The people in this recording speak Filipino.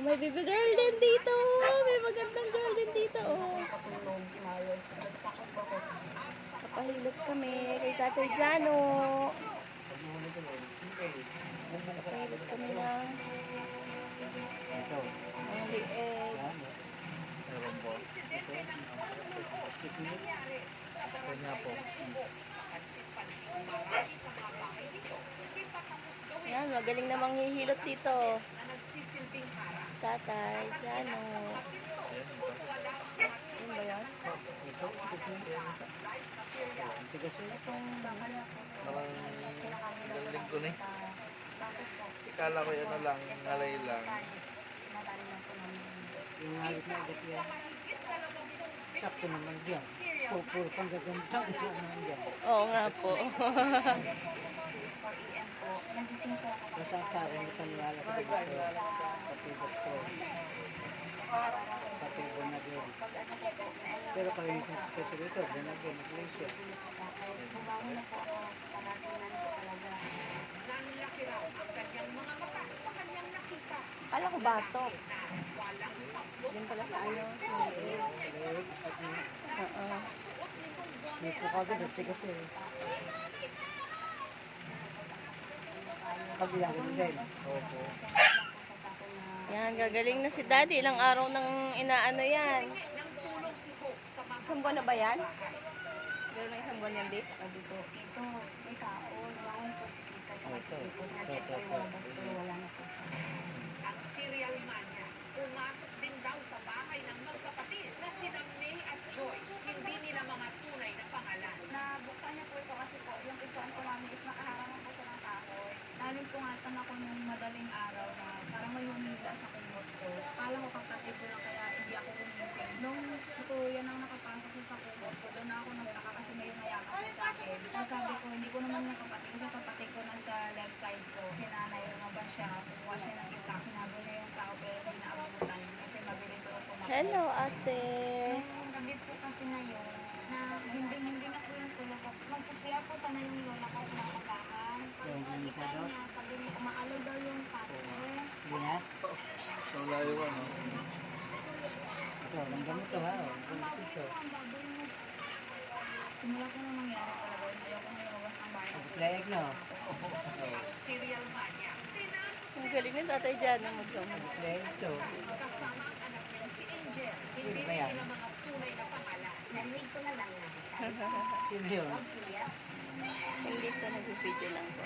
may baby girl din dito. May magandang girl din dito. Oh. Kapahilot kami kay Tatay Jano. Kapahilot kami Ito. ang. Yan. Meron po. Yan, magaling na manghihilot dito. Si Tatay Jano. Yun ba yan? Ito. Ang tigas yun. Parang galing ko na eh. Ikala ko yan na lang, nalay lang. Yung halit na agad yan. Sakto naman dyan. Pupuro pang gaganda. Sakto naman dyan. Oo nga po. Basta parang paniwala sa doktor. Pati doktor. Pati bonagin. Pero kami yung sa dito, bonagin, iglesia. Kala ko batok. Yan pala sa ano. sa lieg. Leeg, at may- Oo. Pukagod at tigas eh. Pag ilagay din. Opo. Yan, gagaling na si Daddy. Ilang araw nang inaano yan. Isang buwan na ba yan? Meron na isang buwan yan, Di? Sabi ko, ito, may tao, wala ko kita sa Ito. ko. Ito, Na-check ko ito, yung labas ko, wala na po. Ang serial mania, pumasok din daw sa bahay ng magkapatid na sina May at Joyce. Hindi nila mga tunay na pangalan. Nabuksan niya po ito kasi po, yung pintuan ko namin is nakaharangan po siya ng kahoy. Pungatan ako nung madaling araw na parang may humila sa kumot ko. Kala ko kapatid ko lang kaya hindi ako gumising. Nung ito yan ang nakapasok sa kumot ko, doon na ako nagtaka kasi may mayakap siya sa akin. Tapos sabi ko, hindi ko naman yung kapatid kasi kapatid ko na sa left side ko. Si nanay, lumabas siya, kumuha siya ng itak, hinago niya yung tao pero hindi naabutan kasi mabilis ako tumakbo. Hello, ate. Ito, lang gamot to ha. oh. Gamot. Ang baboy mo. Simula ko na mangyari talaga, hindi ako na lumabas ng bahay. Leeg no? Serial mania, Ang galing ni Tatay Jano magkamot. Leeg ito. kasama ang anak niya si Angel. Hindi nila mga tunay na pangalan. Narinig ko na lang na. Sino yun? Hindi ko nag-video lang po.